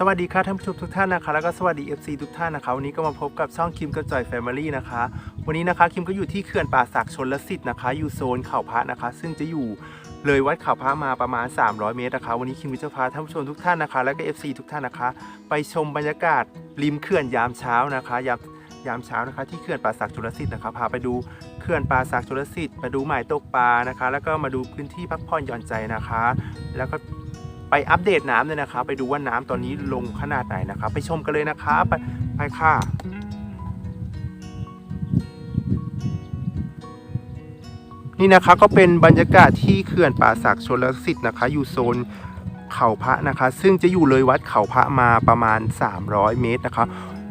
สวัสดีค่ะท่านผู้ชมทุกท่านนะคะ แล้วก็สวัสดี FC ทุกท่านนะคะ วันนี้ก็มาพบกับช่องคิมกระจอยแฟมิลี่นะคะ วันนี้นะคะคิมก็อยู่ที่เขื่อนป่าศักดิ์ชนลสิทธิ์นะคะ อยู่โซนเขาพระนะคะ ซึ่งจะอยู่เลยวัดเขาพระมาประมาณ 300 เมตรนะคะ วันนี้คิมก็จะพาท่านผู้ชมทุกท่านนะคะ แล้วก็ FC ทุกท่านนะคะ ไปชมบรรยากาศริมเขื่อนยามเช้านะคะยามยามเช้านะคะที่เขื่อนป่าศักดิ์ชลสิทธิ์นะคะพาไปดูเขื่อนป่าศักดิ์ชลสิทธิ์มาดูหมายตกปลานะคะ แล้วก็มาดูพื้นที่พักผ่อนหย่อนใจนะคะ แล้วก็ ไปอัปเดตน้ำเลยนะคะไปดูว่าน้ำตอนนี้ลงขนาดไหนนะคะไปชมกันเลยนะคะไปไปค่ะนี่นะคะก็เป็นบรรยากาศที่เขื่อนป่าศักดิ์ชนลสิทธิ์นะคะ อยู่โซนเขาพระนะคะ ซึ่งจะอยู่เลยวัดเขาพระมาประมาณ 300 เมตรนะคะ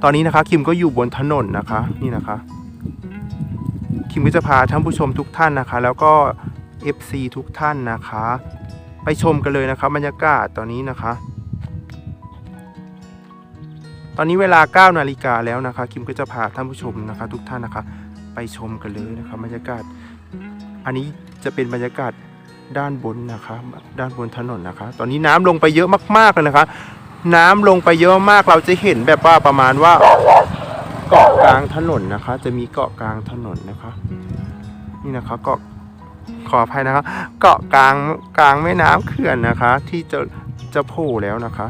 ตอนนี้นะคะคิมก็อยู่บนถนนนะคะนี่นะคะ คิมก็จะพาท่านผู้ชมทุกท่านนะคะ แล้วก็ FC ทุกท่านนะคะ ไปชมกันเลยนะครับบรรยากาศตอนนี้นะคะ ตอนนี้เวลา9นาฬิกาแล้วนะคะ คิมก็จะพาท่านผู้ชมนะคะ ทุกท่านนะคะ ไปชมกันเลยนะคะบบรรยากาศ อันนี้จะเป็นบรรยากาศด้านบนนะคะ ด้านบนถนนนะคะ ตอนนี้น้ำลงไปเยอะมากๆเลยนะคะ น้ำลงไปเยอะมากเราจะเห็นแบบว่าประมาณว่าเกาะกลางถนนนะคะ จะมีเกาะกลางถนนนะคะ นี่นะคะเกาะ ขออภัยนะครับเกาะกลางกลางแม่น้ำเขื่อนนะคะ ที่จะจะโผล่แล้วนะคะ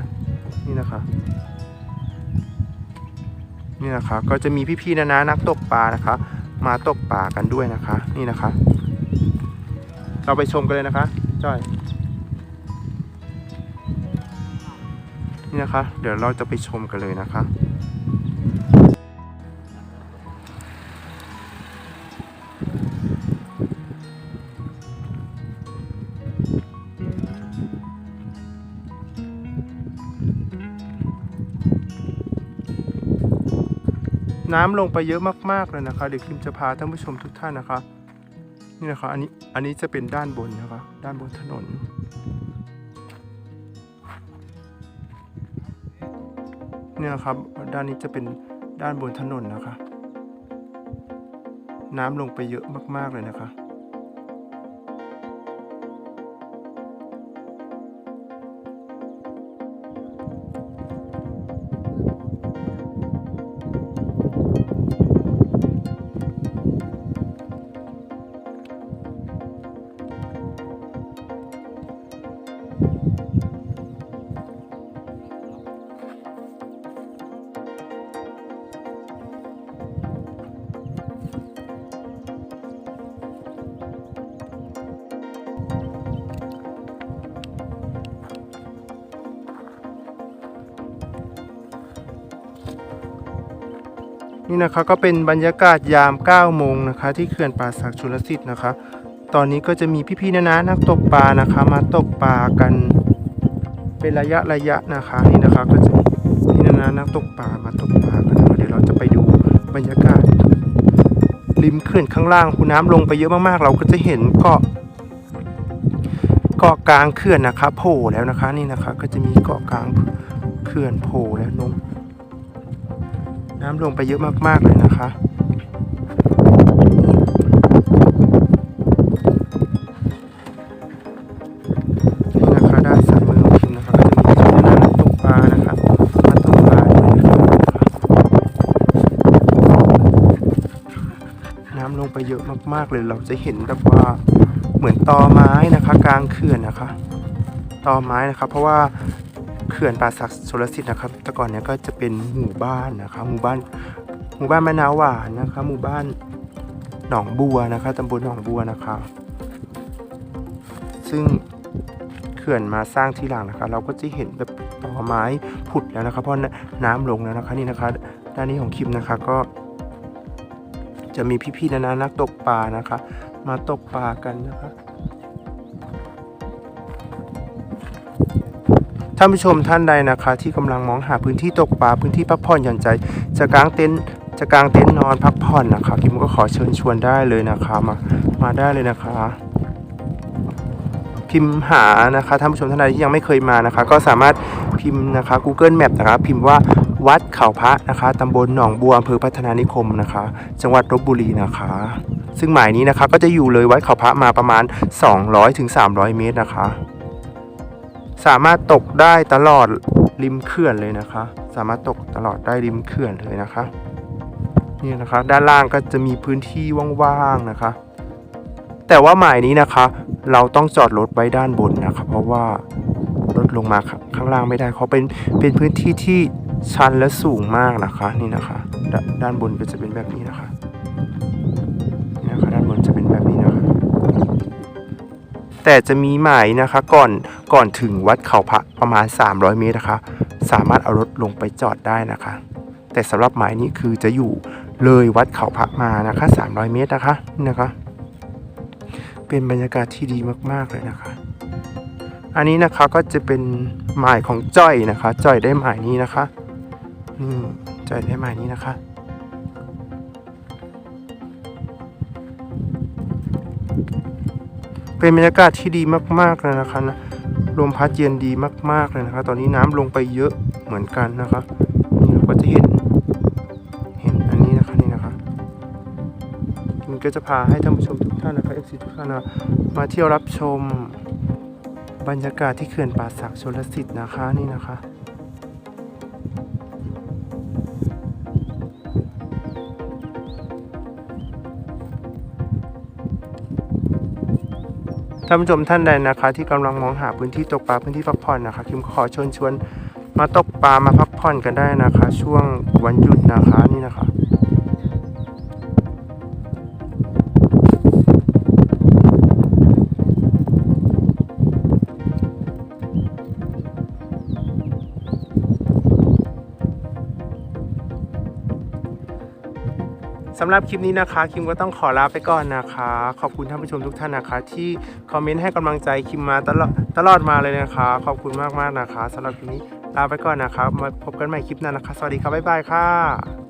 นี่นะคะ นี่นะคะ ก็จะมีพี่ๆนะนะนักตกปลานะคะ มาตกปลากันด้วยนะคะ นี่นะคะ เราไปชมกันเลยนะคะจ้อยนี่นะคะ เดี๋ยวเราจะไปชมกันเลยนะคะ น้ำลงไปเยอะมากๆเลยนะคะ เดี๋ยวคิมจะพาท่านผู้ชมทุกท่านนะคะ นี่นะคะอันนี้อันนี้จะเป็นด้านบนนะคะ ด้านบนถนน เนี่ยนะครับด้านนี้จะเป็นด้านบนถนนนะคะ น้ำลงไปเยอะมากๆเลยนะคะ นี่นะคะก็เป็นบรรยากาศยาม9โมงนะคะ ที่เขื่อนป่าศักดิ์ชลสิทธิ์นะคะ ตอนนี้ก็จะมีพี่ๆนะนะนักตกปลานะคะ มาตกปลากัน เป็นระยะระยะนะคะ นี่นะคะก็จะมีพี่นะนะนักตกปลามาตกปลากันเดี๋ยวเราจะไปดูบรรยากาศ ริมเขื่อนข้างล่างคูน้ำลงไปเยอะมากๆ เราก็จะเห็นเกาะเกาะกลางเขื่อนนะคะโผล่แล้วนะคะ นี่นะคะ ก็จะมีเกาะกลางเขื่อนโผล่แล้วลง น้ำลงไปเยอะมากๆเลยนะคะนี่นะคะด้านซ้ายมือของคิมนะคะก็จะมีจุดน้ำตกปลานะคะมาตกปลาน้ำลงไปเยอะมากๆเลยเราจะเห็นแบบว่าเหมือนตอไม้นะคะ กลางเขื่อนนะคะ ตอไม้นะคะ เพราะว่า ขื่อนป่าศักดิ์ชลสิทธิ์นะครับ แต่ก่อนเนี้ยก็จะเป็นหมู่บ้านนะคะหมู่บ้าน หมู่บ้านมะนาวหวานนะคะหมู่บ้านหนองบัวนะคะตำบลหนองบัวนะคะซึ่งเขื่อนมาสร้างทีหลังนะคะ เราก็จะเห็นแบบตอไม้ผุดแล้วนะคะเพราะน้ำลงแล้วนะคะนี่นะคะ ด้านนี้ของคิมนะคะก็ จะมีพี่ๆนะนะนักตกปลานะคะ มาตกปลากันนะคะ ท่านผู้ชมท่านใดนะคะ ที่กำลังมองหาพื้นที่ตกปลาพื้นที่พักผ่อนหย่อนใจจะกางเต็นท์จะกางเต็นท์นอนพักผ่อนนะคะคิมก็ขอเชิญชวนได้เลยนะคะมามาได้เลยนะคะ พิมพ์หานะคะท่านผู้ชมท่านใดที่ยังไม่เคยมานะคะ ก็สามารถพิมพ์นะคะ Google Map นะคะ พิมพ์ว่าวัดเขาพระนะคะตำบลหนองบัวอำเภอพัฒนานิคมนะคะ จังหวัดลบบุรีนะคะ ซึ่งหมายนี้นะคะก็จะอยู่เลยวัดเขาพระมาประมาณ 200-300 เมตรนะคะ สามารถตกได้ตลอดริมเขื่อนเลยนะคะ สามารถตกตลอดได้ริมเขื่อนเลยนะคะนี่นะคะด้านล่างก็จะมีพื้นที่ว่างๆนะคะ แต่ว่าหมายนี้นะคะ เราต้องจอดรถไว้ด้านบนนะคะเพราะว่ารถลงมาข้างล่างไม่ได้เขาเป็นเป็นพื้นที่ที่ชันและสูงมากนะคะนี่นะคะดด้านบนก็จะเป็นแบบนี้นะคะ แต่จะมีหมายนะคะก่อนก่อนถึงวัดเขาพระประมาณ 300 เมตรนะคะ สามารถเอารถลงไปจอดได้นะคะ แต่สำหรับหมายนี้คือจะอยู่เลยวัดเขาพระมานะคะ 300 เมตรนะคะนี่นะคะ เป็นบรรยากาศที่ดีมากๆเลยนะคะ อันนี้นะคะก็จะเป็นหมายของจ้อยนะคะ จ้อยได้หมายนี้นะคะนี่จ้อยได้หมายนี้นะคะ เป็นบรรยากาศที่ดีมากๆเลยนะคะนะลมพัดเย็นดีมากๆเลยนะคะ ตอนนี้น้ำลงไปเยอะเหมือนกันนะคะนี่เราก็จะเห็น เห็นอันนี้นะคะนี่นะคะมันก็จะพาให้ท่านผู้ชมทุกท่านนะคะ FC ทุกท่านนะมาเที่ยวรับชมบรรยากาศที่เขื่อนป่าสักชลสิทธิ์นะคะนี่นะคะ ท่านผู้ชมท่านใดนะคะ ที่กำลังมองหาพื้นที่ตกปลาพื้นที่พักผ่อนนะคะคิมขอเชิญชวนมาตกปลามาพักผ่อนกันได้นะคะ ช่วงวันหยุดนะคะนี่นะคะ สำหรับคลิปนี้นะคะ คิมก็ต้องขอลาไปก่อนนะคะ ขอบคุณท่านผู้ชมทุกท่านนะคะ ที่คอมเมนต์ให้กำลังใจคิมมาตลอดตลอดมาเลยนะคะ ขอบคุณมากๆนะคะสำหรับคลิปนี้ลาไปก่อนนะคะมาพบกันใหม่คลิปหน้านะคะ สวัสดีครับบ๊ายบายค่ะ